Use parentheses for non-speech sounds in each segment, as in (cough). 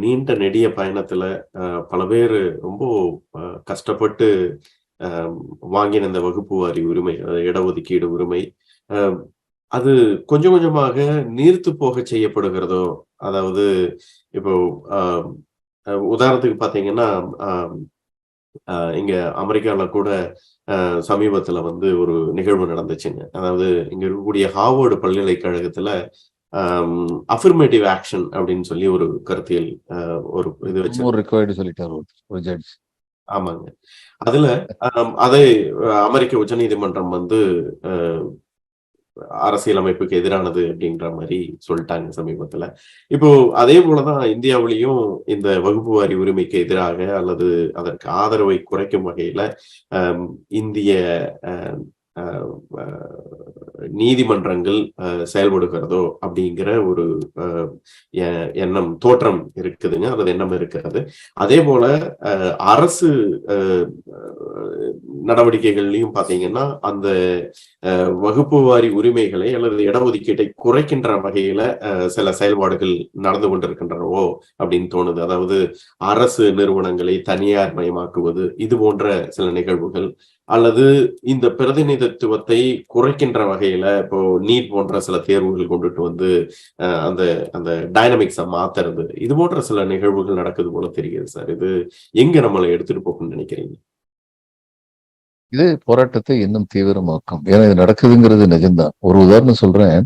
நீண்ட நெடிய பயணத்துல பல பேர் ரொம்ப கஷ்டப்பட்டு அஹ், வாங்கின இந்த வகுப்பு வாரி உரிமை இடஒதுக்கீடு உரிமை அது கொஞ்சம் கொஞ்சமாக நீர்த்து போக செய்யப்படுகிறதோ அதாவது இப்போ உதாரணத்துக்கு பார்த்தீங்கன்னா அஹ், இங்க அமெரிக்கால கூட சமீபத்துல வந்து ஒரு நிகழ்வு நடந்துச்சுங்க. அதாவது இங்க இருக்கக்கூடிய ஹார்வர்டு பல்கலைக்கழகத்துல அஃபர்மேட்டிவ் ஆக்ஷன் அப்படின்னு சொல்லி ஒரு கருத்தியல் ஒரு இது வச்சு ரிக்வயர்டு சொல்லிட்டார் ஒரு- ஒரு ஜட்ஜ் ஆமாங்க. அதுல அதை அமெரிக்க உச்சநீதிமன்றம் வந்து அஹ், அரசியலமைப்புக்கு எதிரானது அப்படின்ற மாதிரி சொல்லிட்டாங்க சமீபத்துல. இப்போ அதே போலதான் இந்தியாவிலையும் இந்த வகுப்பு வாரி உரிமைக்கு எதிராக அல்லது அதற்கு ஆதரவை குறைக்கும் வகையில இந்திய நீதிமன்றங்கள் அஹ், செயல்படுகிறதோ அப்படிங்கிற ஒரு அஹ், எ- எண்ணம் தோற்றம் இருக்குதுங்க. அல்லது எண்ணம் இருக்கிறது. அதே போல அஹ், அரசு அஹ், நடவடிக்கைகள்லையும் பாத்தீங்கன்னா அந்த அஹ், வகுப்பு வாரி உரிமைகளை அல்லது இடஒதுக்கீட்டை குறைக்கின்ற வகையில அஹ், சில செயல்பாடுகள் நடந்து கொண்டிருக்கின்றனவோ அப்படின்னு தோணுது. அதாவது அரசு நிறுவனங்களை தனியார் மயமாக்குவது இது போன்ற சில நிகழ்வுகள் அல்லது இந்த பிரதிநிதித்துவத்தை குறைக்கின்ற வகையில இப்போ நீட் போன்ற சில தேர்வுகள் கொண்டுட்டு வந்து அஹ், அந்த அந்த டைனமிக்ஸை மாத்துறது இது போன்ற சில நிகழ்வுகள் நடக்குது போல தெரிகிறது சார். இது எங்க நம்மளை எடுத்துட்டு போகணும்னு நினைக்கிறீங்க? இது போராட்டத்தை இன்னும் தீவிரமாக்கும். ஏன்னா இது நடக்குதுங்கிறது நிஜம்தான். ஒரு உதாரணம் சொல்றேன்.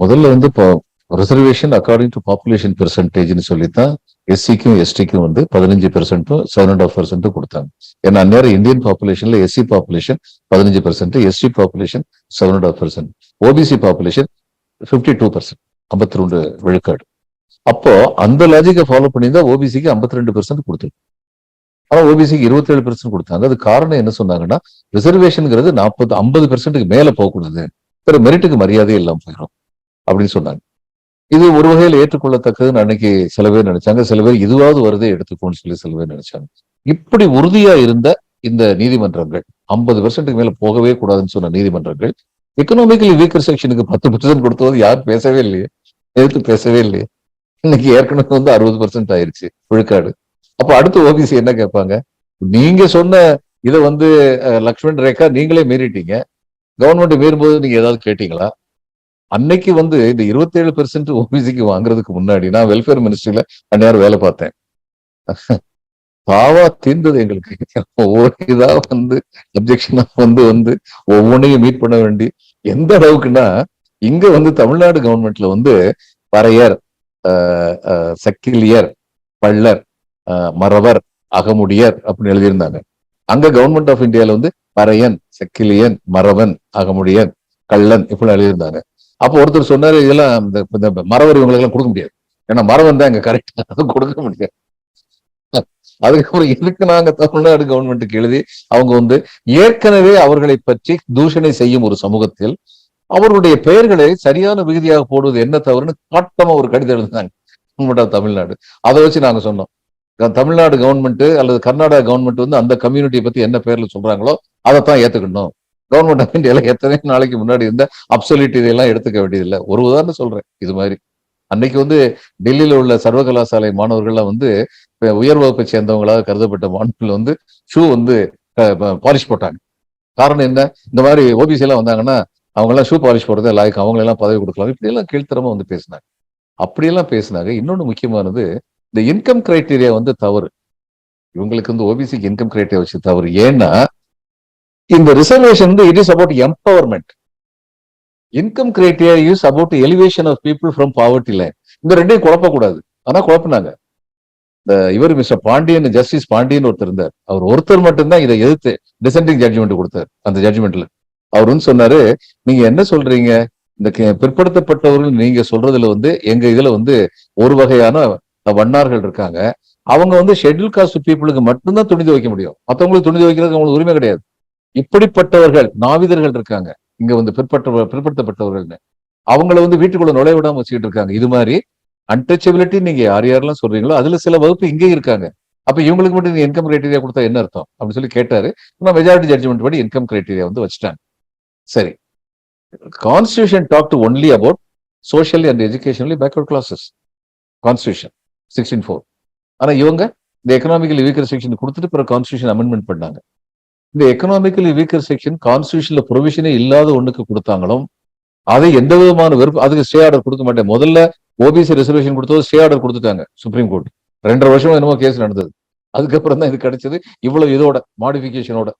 முதல்ல வந்து இப்போ ரிசர்வேஷன் அக்கார்டிங் டு பாப்புலேஷன் பெர்சன்டேஜ்னு சொல்லித்தான் எஸ்சிக்கும் எஸ்டிக்கும் வந்து பதினஞ்சு பெர்சென்ட்டும் செவன் அண்ட் ஆஃப் பெர்சென்ட்டும் கொடுத்தாங்க. ஏன்னா அந்நேரம் இந்தியன் பாப்புலேஷன்ல எஸ்சி பாப்புலேஷன் பதினஞ்சு percent ST population seven and half percent OBC population fifty two percent ஐம்பத்தி ரெண்டு விழுக்காடு. அப்போ அந்த லாஜிக்கை ஃபாலோ பண்ணி தான் ஓபிசிக்கு ஐம்பத்தி ரெண்டு பெர்சென்ட் கொடுத்துருக்கு ஆனா ஓபிசிக்கு இருபத்தேழு பெர்சென்ட் கொடுத்தாங்க. அது காரணம் என்ன சொன்னாங்கன்னா ரிசர்வேஷனுங்கிறது நாற்பது ஐம்பது பெர்சென்ட்டுக்கு மேல போகக்கூடாது. பிற மெரிட்டுக்கு மரியாதை இல்லாம போயிடும் அப்படின்னு சொன்னாங்க. இது ஒரு வகையில் ஏற்றுக்கொள்ளத்தக்கதுன்னு அன்னைக்கு சில பேர் நினைச்சாங்க. சில பேர் இதுவாவது வருதே எடுத்துக்கோன்னு சொல்லி சில பேர் நினைச்சாங்க. இப்படி உறுதியா இருந்த இந்த நீதிமன்றங்கள் ஐம்பது பெர்சென்ட்டுக்கு மேல போகவே கூடாதுன்னு சொன்ன நீதிமன்றங்கள் எக்கனாமிக்கலி வீக்கர் செக்ஷனுக்கு பத்து பர்சன்ட் கொடுத்தது யாரும் பேசவே இல்லையே. எதிர்த்து பேசவே இல்லையே. இன்னைக்கு ஏற்கனவே வந்து அறுபது பர்சன்ட் ஆயிருச்சு விழுக்காடு. அப்ப அடுத்து ஓபிசி என்ன கேட்பாங்க? நீங்க சொன்ன இதை வந்து லக்ஷ்மண் ரேகா நீங்களே மீறிட்டீங்க. கவர்மெண்ட் மீறும்போது நீங்க ஏதாவது கேட்டீங்களா? அன்னைக்கு வந்து இந்த இருபத்தேழு பெர்சென்ட் ஓபிசிக்கு வாங்குறதுக்கு முன்னாடி நான் வெல்ஃபேர் மினிஸ்ட்ரியில அந்நேரம் வேலை பார்த்தேன். பாவா தீர்ந்தது எங்களுக்கு. ஒவ்வொரு இதா வந்து அப்ஜெக்ஷனா வந்து வந்து ஒவ்வொன்றையும் மீட் பண்ண வேண்டி. எந்த அளவுக்குன்னா இங்க வந்து தமிழ்நாடு கவர்மெண்ட்ல வந்து பறையர் ஆஹ், ஆஹ், சக்கிலியர் பள்ளர் ஆஹ், மறவர் அகமுடியர் அப்படின்னு எழுதியிருந்தாங்க. அங்க கவர்மெண்ட் ஆஃப் இந்தியால வந்து பறையன் செக்கிலியன் மறவன் அகமுடியன் கள்ளன் இப்படி எழுதியிருந்தாங்க. அப்போ ஒருத்தர் சொன்னாரு இதெல்லாம் இந்த இந்த மறவர் எல்லாம் கொடுக்க முடியாது. ஏன்னா மறவன் தான் இங்க கரெக்டாக (laughs) கொடுக்க முடியாது. அதுக்கப்புறம் எதுக்கு நாங்க தமிழ்நாடு கவர்மெண்ட்டுக்கு எழுதி அவங்க வந்து ஏற்கனவே அவர்களை பற்றி தூஷணை செய்யும் ஒரு சமூகத்தில் அவர்களுடைய பெயர்களை சரியான விகுதியாக போடுவது என்ன தவறுன்னு காட்டமா ஒரு கடிதம் எழுதினாங்க. Government of Tamil Nadu. அதை வச்சு நாங்க சொன்னோம். தமிழ்நாடு கவர்மெண்ட் அல்லது கர்நாடகா கவர்மெண்ட் வந்து அந்த கம்யூனிட்டியை பத்தி என்ன பேர்ல சொல்றாங்களோ அதைத்தான் ஏத்துக்கணும். கவர்மெண்ட் ஆஃப் இந்தியால எத்தனை நாளைக்கு முன்னாடி இருந்த அப்சல்யூட் இதெல்லாம் எடுத்துக்க வேண்டியதில்லை. ஒரு உதாரணம் சொல்றேன் இது மாதிரி. அன்னைக்கு வந்து டெல்லியில உள்ள சர்வகலாசாலை மாணவர்கள்லாம் வந்து உயர் வகுப்பை சேர்ந்தவங்களாக கருதப்பட்ட மாணவர்கள் வந்து ஷூ வந்து பாலிஷ் போட்டாங்க. காரணம் என்ன? இந்த மாதிரி ஓபிசி எல்லாம் வந்தாங்கன்னா அவங்க எல்லாம் ஷூ பாலிஷ் போடுறதே லாய்க்கு அவங்க எல்லாம் பதவி கொடுக்கலாம். இப்படி எல்லாம் கீழ்த்தரமா வந்து பேசினாங்க. அப்படியெல்லாம் பேசினாங்க. இன்னொன்னு முக்கியமானது இந்த இன்கம் கிரைட்டீரியா வந்து தவறு. இவங்களுக்கு வந்து ஓபிசிக்கு இன்கம் கிரைட்டீரியா வச்சு தவறு. ஏன்னா இந்த ரிசர்வேஷன் வந்து it is about empowerment income criteria use about elevation of people from poverty line இந்த ரெண்டையும் குழப்பக்கூடாது. ஆனா குழப்பினாங்க. இந்த இவர் மிஸ்டர் பாண்டியன் ஜஸ்டிஸ் பாண்டியன் ஒருத்தர் இருந்தார். அவர் ஒருத்தர் மட்டும்தான் இதை எதிர்த்து டிசெண்டிங் ஜட்ஜ்மெண்ட் கொடுத்தார் அந்த ஜட்ஜ்மெண்ட்ல அவர் வந்து சொன்னாரு நீங்க என்ன சொல்றீங்க? இந்த கே- பிற்படுத்தப்பட்டவர்கள் நீங்க சொல்றதுல வந்து எங்க இதுல வந்து ஒரு வகையான வண்ணார்கள் இருக்காங்க. அவங்க வந்து ஷெட்யூல் காஸ்ட் பீப்புளுக்கு மட்டும்தான் துணி துவைக்க முடியும். மற்றவங்களுக்கு துணி வைக்கிறதுக்கு அவங்களுக்கு உரிமை கிடையாது. இப்படிப்பட்டவர்கள் நாவிதர்கள் இருக்காங்க. இங்க வந்து பிற்பட்ட பிற்படுத்தப்பட்டவர்கள்னு. அவங்கள வந்து வீட்டுக்குள்ள நுழைய விடாம வச்சுக்கிட்டு இருக்காங்க. இது மாதிரி அன்டச்சபிலிட்டி நீங்க யார் யாரெல்லாம் சொல்றீங்களோ அதுல சில வகுப்பு இங்கே இருக்காங்க. அப்ப இவங்களுக்கு மட்டும் நீங்க இன்கம் கிரைட்டீரியா கொடுத்தா என்ன அர்த்தம்? அப்படின்னு சொல்லி கேட்டாரு. ஆனா மெஜாரிட்டி ஜட்ஜ்மெண்ட் படி இன்கம் கிரைட்டீரியா வந்து வச்சுட்டாங்க. சரி. Constitution talk to only about socially and educationally backward classes constitution sixteen four ஆனா இவங்க இந்த எக்கனாமிக்கல் வீக்கர் செக்ஷன் கொடுத்துட்டு பிறகு கான்ஸ்டியூஷன் அமெண்ட்மெண்ட் பண்ணாங்க. இந்த எக்கனாமிக்கலி வீக்கர் செக்ஷன் கான்ஸ்டியூஷன்ல ப்ரொவிஷனே இல்லாத ஒண்ணுக்கு கொடுத்தாங்களும் அதை எந்த விதமான வெறுப்பு அதுக்கு ஸ்டே ஆர்டர் கொடுக்க மாட்டேன். முதல்ல ஓபிசி ரிசர்வேஷன் கொடுத்தது ஸ்டே ஆர்டர் கொடுத்துட்டாங்க சுப்ரீம் கோர்ட் ரெண்டரை வருஷம் என்னமோ கேஸ் நடந்தது. அதுக்கப்புறம் தான் இது கிடைச்சது. இவ்வளவு இதோட மாடிஃபிகேஷனோட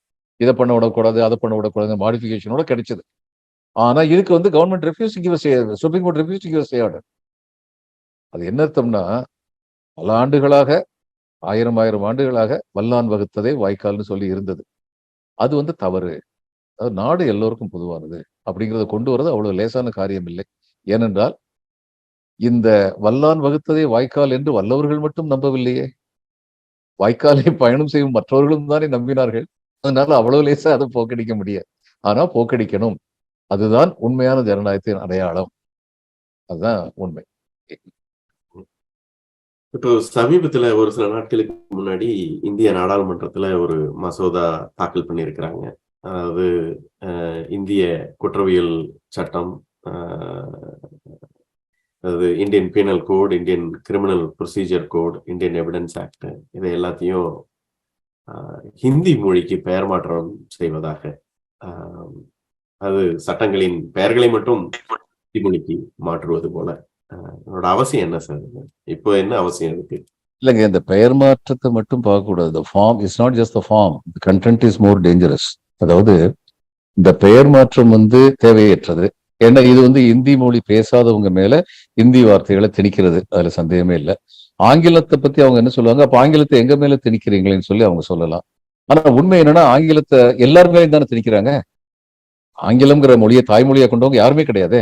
இதை பண்ண விடக்கூடாது அதை பண்ண விடக்கூடாது மாடிஃபிகேஷனோட கிடைச்சது. ஆனா இதுக்கு வந்து government refuse supreme court refuse stay order அது என்ன அர்த்தம்னா பல ஆண்டுகளாக ஆயிரம் ஆயிரம் ஆண்டுகளாக வல்லான் வகுத்ததே வாய்க்கால்னு சொல்லி இருந்தது. அது வந்து தவறு. அது நாடு எல்லோருக்கும் பொதுவானது. அப்படிங்கிறத கொண்டு வரது அவ்வளவு லேசான காரியம் இல்லை ஏனென்றால் இந்த வல்லான் வகுத்ததே வாய்க்கால் என்று வல்லவர்கள் மட்டும் நம்பவில்லையே. வாய்க்காலை (laughs) பயணம் செய்யும் மற்றவர்களும் தானே நம்பினார்கள். அதனால அவ்வளவு லேசா அதை போக்கடிக்க முடியாது. ஆனா போக்கடிக்கணும். அதுதான் உண்மையான ஜனநாயகத்தின் அடையாளம். அதுதான் உண்மை. இப்போ சமீபத்துல ஒரு சில நாட்களுக்கு முன்னாடி இந்திய நாடாளுமன்றத்துல ஒரு மசோதா தாக்கல் பண்ணியிருக்கிறாங்க. அதாவது இந்திய குற்றவியல் சட்டம் அதாவது Indian penal code Indian criminal procedure code Indian evidence act இதை எல்லாத்தையும் ஹிந்தி மொழிக்கு பெயர் மாற்றம் செய்வதாக அது சட்டங்களின் பெயர்களை மட்டும் ஹிந்தி மொழிக்கு மாற்றுவது போல அதோட அவசியம் என்ன சார்? இப்போ என்ன அவசியம் இருக்கு? இல்லைங்க இந்த பெயர் மாற்றத்தை மட்டும் பார்க்கக்கூடாது form is not just the form content is more dangerous அதாவது இந்த பெயர் மாற்றம் வந்து தேவையற்றது. ஏன்னா இது வந்து இந்தி மொழி பேசாதவங்க மேல இந்தி வார்த்தைகளை திணிக்கிறது. அதுல சந்தேகமே இல்லை. ஆங்கிலத்தை பத்தி அவங்க என்ன சொல்லுவாங்க? அப்ப ஆங்கிலத்தை எங்க மேல திணிக்கிறீங்களேன்னு சொல்லி அவங்க சொல்லலாம். ஆனா உண்மை என்னன்னா ஆங்கிலத்தை எல்லாருமே தானே திணிக்கிறாங்க? ஆங்கிலம்ங்கிற மொழியை தாய்மொழியா கொண்டவங்க யாருமே கிடையாதே?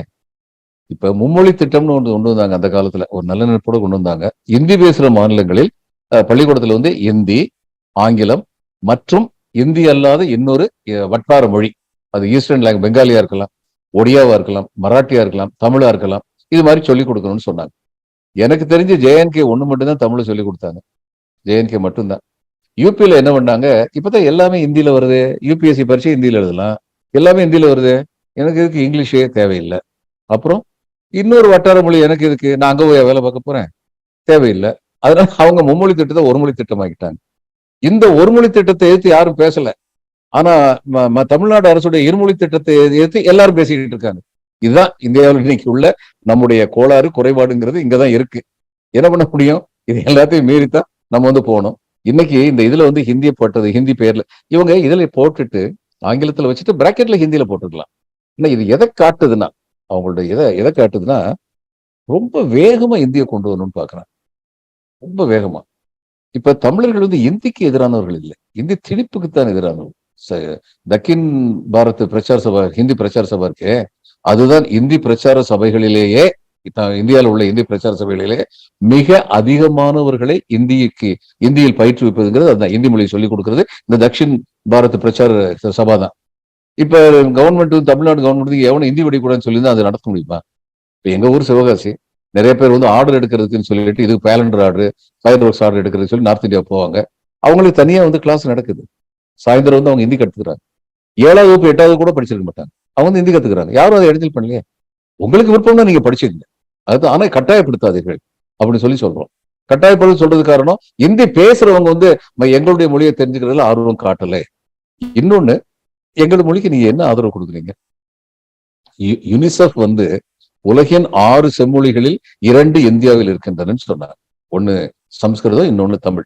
இப்ப மும்மொழி திட்டம்னு ஒன்று கொண்டு வந்தாங்க அந்த காலத்துல. ஒரு நல்ல நினைப்போட கொண்டு வந்தாங்க. இந்தி பேசுற மாநிலங்களில் அஹ், பள்ளிக்கூடத்துல வந்து இந்தி ஆங்கிலம் மற்றும் இந்தி அல்லாத இன்னொரு வட்டார மொழி. அது ஈஸ்டர்ன் லாங்குவேஜ் பெங்காலியா இருக்கலாம் ஒடியாவா இருக்கலாம் மராட்டியா இருக்கலாம் தமிழா இருக்கலாம். இது மாதிரி சொல்லிக் கொடுக்கணும்னு சொன்னாங்க. எனக்கு தெரிஞ்சு ஜேஎன்கே ஒண்ணு மட்டும்தான் தமிழை சொல்லி கொடுத்தாங்க. ஜேஎன்கே மட்டும்தான். யூபியில என்ன பண்ணாங்க? இப்பதான் எல்லாமே இந்தியில வருது. யூபிஎஸ்சி பரீட்சை இந்தியில எழுதலாம். எல்லாமே இந்தியில வருது. எனக்கு இதுக்கு இங்கிலீஷே தேவையில்லை. அப்புறம் இன்னொரு வட்டார மொழி எனக்கு இதுக்கு நான் அங்க போய் வேலை பார்க்க போறேன். தேவையில்லை. அதனால அவங்க மும்மொழி திட்டத்தை ஒரு மொழி திட்டமாக்கிட்டாங்க. இந்த ஒரு மொழி திட்டத்தை எதிர்த்து யாரும் பேசல. ஆனா ம- தமிழ்நாடு அரசுடைய இருமொழி திட்டத்தை எதிர்த்து எல்லாரும் பேசிக்கிட்டு இருக்காங்க. இதுதான் இந்தியாவில் இன்னைக்கு உள்ள நம்முடைய கோளாறு குறைபாடுங்கிறது இங்கதான் இருக்கு. என்ன பண்ண முடியும்? இது எல்லாத்தையும் மீறித்தான் நம்ம வந்து போகணும். இன்னைக்கு இந்த இதுல வந்து ஹிந்தியை போட்டது ஹிந்தி பேர்ல இவங்க இதுல போட்டுட்டு ஆங்கிலத்துல வச்சுட்டு பிராக்கெட்ல ஹிந்தியில போட்டுக்கலாம். ஆனா இது எதை காட்டுதுன்னா அவங்களுடைய எதை எதை காட்டுதுன்னா ரொம்ப வேகமா இந்திய கொண்டு வரணும்னு பாக்குறாங்க ரொம்ப வேகமா. இப்ப தமிழர்கள் வந்து இந்திக்கு எதிரானவர்கள் இல்லை. இந்தி திணிப்புக்குத்தான் எதிரானவர்கள். தக்கின் பாரத் பிரச்சார சபா ஹிந்தி பிரச்சார சபா இருக்கே அதுதான் இந்தி பிரச்சார சபைகளிலேயே இந்தியாவில் உள்ள இந்தி பிரச்சார சபைகளிலே மிக அதிகமானவர்களை இந்தியக்கு இந்தியில் பயிற்றுவிப்பதுங்கிறது அதுதான். இந்தி மொழியை சொல்லிக் கொடுக்கிறது இந்த தக்ஷின் பாரத் பிரச்சார சபா தான். இப்ப கவர்மெண்ட் தமிழ்நாடு கவர்மெண்ட் எவனும் இந்தி படிக்கூடாதுன்னு சொல்லியிருந்தா அது நடத்த முடியுமா? இப்ப எங்க ஊர் சிவகாசி நிறைய பேர் வந்து ஆர்டர் எடுக்கிறதுக்குன்னு சொல்லிட்டு இது பேலண்டர் ஆர்டர் ஃபயர் ஒர்க்ஸ் ஆர்டர் எடுக்கிறது சொல்லி நார்த் இந்தியா போவாங்க. அவங்களுக்கு தனியா வந்து கிளாஸ் நடக்குது. சாயந்தரம் வந்து அவங்க ஹிந்தி கத்துக்கிறாங்க. ஏழாவது வகுப்பு எட்டாவது கூட படிச்சிருக்க மாட்டாங்க. அவங்க வந்து ஹிந்தி கத்துக்கிறாங்க. யாரும் அதை எடுத்து பண்ணலையே. உங்களுக்கு விருப்பம்னா நீங்க படிச்சுக்கங்க அது ஆனா கட்டாயப்படுத்தாதீர்கள் அப்படின்னு சொல்லி சொல்றோம். கட்டாயப்படுத்த சொல்றது காரணம் இந்தி பேசுறவங்க வந்து "ம- எங்களுடைய மொழியை தெரிஞ்சுக்கிறதுல ஆர்வம் காட்டல. இன்னொன்னு எங்களோட மொழிக்கு நீங்க என்ன ஆதரவு கொடுக்குறீங்க? யு- யுனிசெஃப் வந்து உலகின் ஆறு செம்மொழிகளில் இரண்டு இந்தியாவில் இருக்கின்றன சொன்னாங்க ஒண்ணு சம்ஸ்கிருதம் இன்னொன்னு தமிழ்.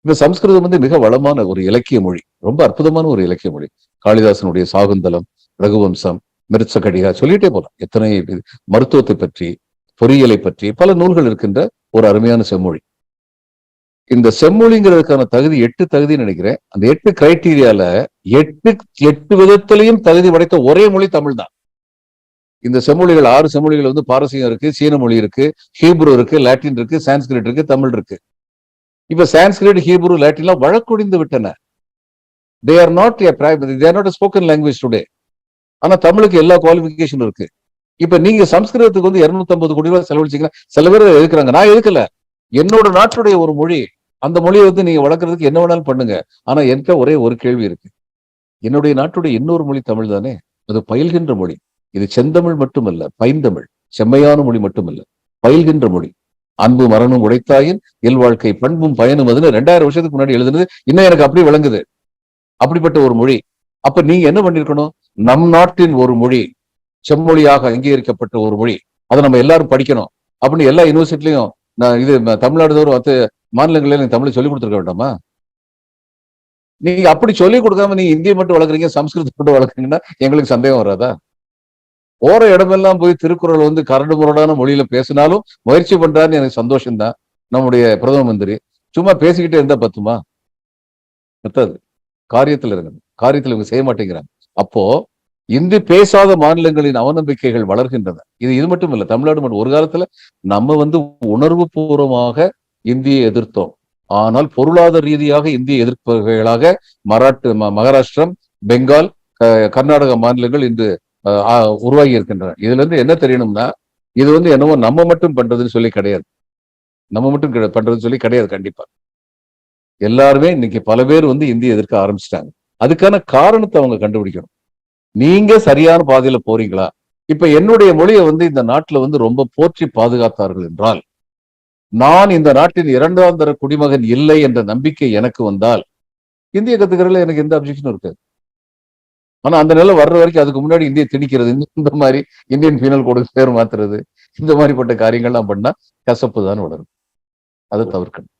இந்த சம்ஸ்கிருதம் வந்து மிக வளமான ஒரு இலக்கிய மொழி. ரொம்ப அற்புதமான ஒரு இலக்கிய மொழி. காளிதாசனுடைய சாகுந்தலம் ரகுவம்சம் மிருச்சகடிகா சொல்லிட்டே போலாம். எத்தனை மருத்துவத்தை பற்றி பொறியியலை பற்றி பல நூல்கள் இருக்கின்ற ஒரு அருமையான செம்மொழி. இந்த செம்மொழிங்கிறதுக்கான தகுதி எட்டு தகுதி நினைக்கிறேன். அந்த எட்டு கிரைட்டீரியால எட்டு எட்டு விதத்திலையும் தகுதி படைத்த ஒரே மொழி தமிழ் தான். இந்த செம்மொழிகள் ஆறு செம்மொழிகள் வந்து பாரசீகம் இருக்கு சீன மொழி இருக்கு ஹீப்ரு இருக்கு லாட்டின் இருக்கு சான்ஸ்கிரிட் இருக்கு தமிழ் இருக்கு. இப்ப சான்ஸ்கிரிட் ஹீப்ரு லாட்டின்லாம் வழக்கொடிந்து விட்டன. They are not a they are not spoken language today ஆனா தமிழுக்கு எல்லா குவாலிபிகேஷனும் இருக்கு. இப்ப நீங்க சம்ஸ்கிருதத்துக்கு வந்து 250 கோடி ரூபாய் செலவழிச்சீங்கன்னா சில பேர் எதுக்குறாங்க? நான் எதுக்கல. என்னோட நாட்டுடைய ஒரு மொழி அந்த மொழியை வந்து நீங்க வளர்க்கறதுக்கு என்ன வேணாலும் பண்ணுங்க. ஆனா என்கிட்ட ஒரே ஒரு கேள்வி இருக்கு. என்னுடைய நாட்டுடைய இன்னொரு மொழி தமிழ் தானே அது பயில்கின்ற மொழி. இது செந்தமிழ் மட்டுமல்ல பைந்தமிழ். செம்மையான மொழி மட்டுமல்ல பயில்கின்ற மொழி. அன்பு மரணம் உடைத்தாயின் இல்வாழ்க்கை பண்பும் பயனும் அதுன்னு ரெண்டாயிரம் வருஷத்துக்கு முன்னாடி எழுதுனது இன்னும் எனக்கு அப்படி விளங்குது. அப்படிப்பட்ட ஒரு மொழி. அப்ப நீங்க என்ன பண்ணிருக்கணும்? நம் நாட்டின் ஒரு மொழி செம்மொழியாக அங்கீகரிக்கப்பட்ட ஒரு மொழி. அதை நம்ம எல்லாரும் படிக்கணும். அப்படின்னு எல்லா யூனிவர்சிட்டிலையும் நான் இது தமிழ்நாடு தோறும் மாநிலங்களில் எனக்கு தமிழை சொல்லிக் கொடுத்துருக்க வேண்டாமா? நீங்க அப்படி சொல்லிக் கொடுக்காம நீங்க இந்தியை மட்டும் வளர்க்குறீங்க சம்ஸ்கிருதம் மட்டும் வளர்க்குறீங்கன்னா எங்களுக்கு சந்தேகம் வராதா? போற இடமெல்லாம் போய் திருக்குறள் வந்து கரடு முரடான மொழியில பேசினாலும் முயற்சி பண்றாருன்னு எனக்கு சந்தோஷம்தான். நம்முடைய பிரதம மந்திரி. சும்மா பேசிக்கிட்டே இருந்தா பத்துமா? பத்தாது. காரியத்துல இருக்கணும் காரியத்தில் இவங்க செய்ய மாட்டேங்கிறாங்க. அப்போ இந்தி பேசாத மாநிலங்களின் அவநம்பிக்கைகள் வளர்கின்றன. இது இது மட்டும் இல்ல தமிழ்நாடு மட்டும். ஒரு காலத்துல நம்ம வந்து உணர்வு பூர்வமாக இந்தியை எதிர்த்தோம். ஆனால் பொருளாதார ரீதியாக இந்திய எதிர்ப்புகளாக மராட்டு ம- மகாராஷ்டிரம் பெங்கால் கர்நாடக மாநிலங்கள் இன்று உருவாகி இருக்கின்றன. இதுல இருந்து என்ன தெரியணும்னா இது வந்து என்னவோ நம்ம மட்டும் பண்றதுன்னு சொல்லி கிடையாது. நம்ம மட்டும் பண்றதுன்னு சொல்லி கிடையாது கண்டிப்பா. எல்லாருமே இன்னைக்கு பல பேர் வந்து இந்திய எதிர்க்க ஆரம்பிச்சிட்டாங்க. அதுக்கான காரணத்தை அவங்க கண்டுபிடிக்கணும். நீங்க சரியான பாதையில போறீங்களா? இப்ப என்னுடைய மொழியை வந்து இந்த நாட்டுல வந்து ரொம்ப போற்றி பாதுகாத்தார்கள் என்றால் நான் இந்த நாட்டின் இரண்டாம் தர குடிமகன் இல்லை என்ற நம்பிக்கை எனக்கு வந்தால் இந்திய கத்துக்கிறதுல எனக்கு எந்த அப்ஜெக்ஷனும் இருக்காது. ஆனா அந்த நிலை வர்ற வரைக்கும் அதுக்கு முன்னாடி இந்திய திணிக்கிறது இந்த- மாதிரி இந்தியன் பீனல் கோடு பேர் மாத்துறது இந்த மாதிரிப்பட்ட காரியங்கள்லாம் பண்ணா கசப்பு தான் வளரும் அதை தவிர்க்கணும்.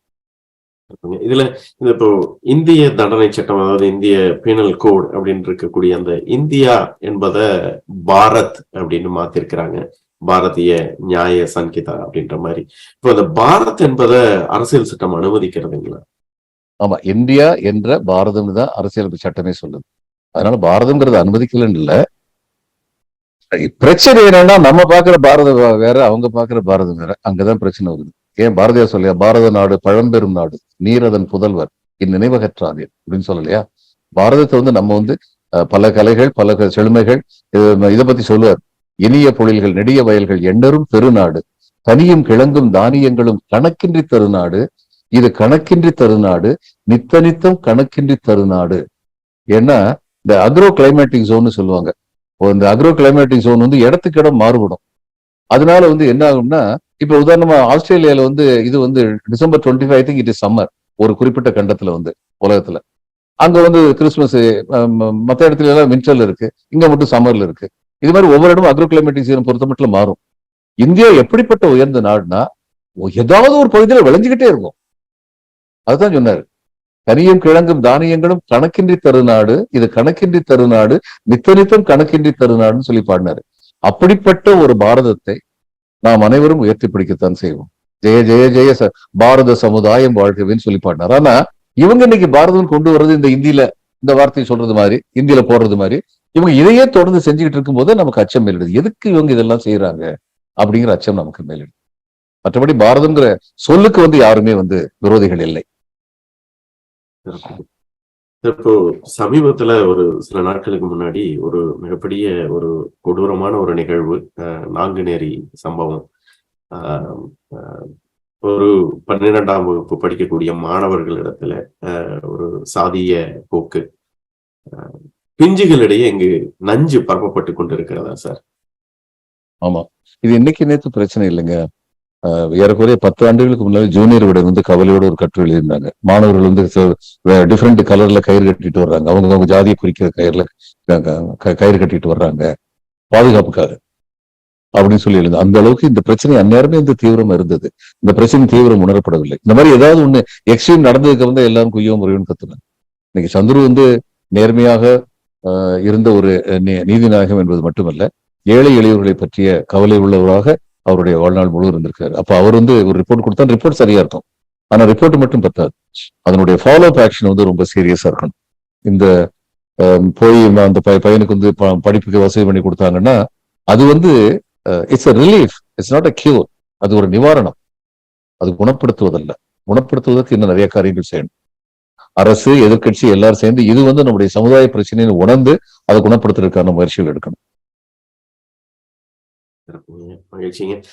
இதுல இப்போ இந்திய தண்டனை சட்டம் அதாவது இந்திய பீனல் கோட் அப்படின்னு இருக்கக்கூடிய அந்த இந்தியா என்பத பாரத் அப்படின்னு மாத்திருக்கிறாங்க. பாரதிய நியாய சங்கீதா அப்படின்ற மாதிரி. இப்போ அந்த பாரத் என்பத அரசியல் சட்டம் அனுமதிக்கிறதுங்களா ஆமா இந்தியா என்ற பாரதம் தான் அரசியல் சட்டமே சொல்லுது. அதனால பாரதம்ங்கிறது அனுமதிக்கலன்னு இல்ல. பிரச்சனை என்னன்னா நம்ம பாக்குற பாரத வேற அவங்க பாக்குற பாரதம் வேற. அங்கதான் பிரச்சனை வருது. ஏன் பாரதியார் சொல்லியா பாரத நாடு பழம்பெரும் நாடு நீரதன் புதல்வர் இந்நினைவகற்றாதீர் அப்படின்னு சொல்லலையா? பாரதத்தை வந்து நம்ம வந்து பல கலைகள் பல க- செழுமைகள் இதை பத்தி சொல்லுவார். இனிய பொழில்கள் நெடிய வயல்கள் எண்ணரும் பெருநாடு. தனியும் கிழங்கும் தானியங்களும் கணக்கின்றி தருநாடு. இது கணக்கின்றி தருநாடு நித்த நித்தம் கணக்கின்றி தருநாடு. ஏன்னா இந்த அக்ரோ கிளைமேட்டிக் ஜோன் சொல்லுவாங்க. இந்த அக்ரோ கிளைமேட்டிக் ஜோன் வந்து இடத்துக்கு இடம் மாறுபடும். அதனால வந்து என்ன ஆகும்னா இப்ப உதாரணமா ஆஸ்திரேலியால வந்து இது வந்து December twenty five think it is summer ஒரு குறிப்பிட்ட கண்டத்துல வந்து உலகத்துல. அங்க வந்து கிறிஸ்துமஸ் மத்த இடத்துல எல்லாம் வின்டர்ல இருக்கு. இங்க மட்டும் சம்மர்ல இருக்கு. இது மாதிரி ஒவ்வொரு இடமும் அக்ரோ கிளைமேட்டிக் சீசன் பொறுத்த மட்டும் மாறும். இந்தியா எப்படிப்பட்ட உயர்ந்த நாடுனா ஏதாவது ஒரு பகுதியில் விளைஞ்சுக்கிட்டே இருக்கும். அதுதான் சொன்னாரு. கனியும் கிழங்கும் தானியங்களும் கணக்கின்றி தருநாடு இது கணக்கின்றி தருநாடு நித்த நித்தம் கணக்கின்றி தருநாடுன்னு சொல்லி பாடினாரு. அப்படிப்பட்ட ஒரு பாரதத்தை நாம் அனைவரும் உயர்த்தி பிடிக்கத்தான் செய்வோம். ஜெய ஜெய ஜெய ச- பாரத சமுதாயம் வாழ்கவேன்னு சொல்லி பாடினார். ஆனா இவங்க இன்னைக்கு பாரதம் கொண்டு வர்றது இந்த இந்தியில இந்த வார்த்தையை சொல்றது மாதிரி இந்தியில போடுறது மாதிரி இவங்க இதையே தொடர்ந்து செஞ்சுக்கிட்டு இருக்கும்போது நமக்கு அச்சம் மேலிடுது. எதுக்கு இவங்க இதெல்லாம் செய்யறாங்க அப்படிங்கிற அச்சம் நமக்கு மேலிடுது. மற்றபடி பாரதம்ங்கிற சொல்லுக்கு வந்து யாருமே வந்து விரோதிகள் இல்லை. இப்போ சமீபத்துல ஒரு சில நாட்களுக்கு முன்னாடி ஒரு மிகப்பெரிய ஒரு கொடூரமான ஒரு நிகழ்வு அஹ், நாங்குநேரி சம்பவம். ஒரு பன்னிரெண்டாம் வகுப்பு படிக்கக்கூடிய மாணவர்களிடத்துல ஒரு சாதிய போக்கு. பிஞ்சுகளிடையே இங்கு நஞ்சு பரப்பப்பட்டு கொண்டிருக்கிறதா சார்? ஆமா. இது இன்னைக்கு நேத்து பிரச்சனை இல்லைங்க. ஆஹ் ஏறக்குறைய பத்து ஆண்டுகளுக்கு முன்னாடி ஜூனியர் விட வந்து கவலையோட ஒரு கட்டுரை எழுதியிருந்தாங்க. மாணவர்கள் வந்து டிஃப்ரெண்ட் கலர்ல கயிறு கட்டிட்டு வர்றாங்க. அவங்க அவங்க ஜாதியை குறிக்கிற கயிறுல க- கயிறு கட்டிட்டு வர்றாங்க. பாதுகாப்புக்காக. அப்படின்னு சொல்லி எழுது அந்த அளவுக்கு இந்த பிரச்சனை அந்நேரமே இந்த தீவிரம் இருந்தது. இந்த பிரச்சனை தீவிரம் உணரப்படவில்லை. இந்த மாதிரி ஏதாவது ஒண்ணு எக்ஸ்ட்ரீம் நடந்ததுக்கு வந்து எல்லாரும் குய்யோ முறையும் கத்துனாங்க. இன்னைக்கு சந்துரு வந்து நேர்மையாக இருந்த ஒரு நீ- நீதிநாயகம் என்பது மட்டுமல்ல ஏழை எளியவர்களை பற்றிய கவலை உள்ளவராக அவருடைய வாழ்நாள் முழு இருந்திருக்காரு. அப்ப அவர் வந்து ஒரு ரிப்போர்ட் கொடுத்தா ரிப்போர்ட் சரியா இருக்கும். ஆனா ரிப்போர்ட் மட்டும் பத்தாது. அதனுடைய ஃபாலோ அப் ஆக்ஷன் வந்து ரொம்ப சீரியஸா இருக்கணும். இந்த ஆஹ், போய் அந்த பையனுக்கு வந்து ப- படிப்புக்கு வசதி பண்ணி கொடுத்தாங்கன்னா அது வந்து it's a relief it's not a cure அது ஒரு நிவாரணம். அது குணப்படுத்துவதல்ல. குணப்படுத்துவதற்கு இன்னும் நிறைய காரியங்கள் செய்யணும். அரசு எதிர்க்கட்சி எல்லாரும் சேர்ந்து இது வந்து நம்முடைய சமுதாய பிரச்சனையை உணர்ந்து அதை குணப்படுத்துறதுக்கான முயற்சிகள் எடுக்கணும். மகிழ்ச்சிங்க.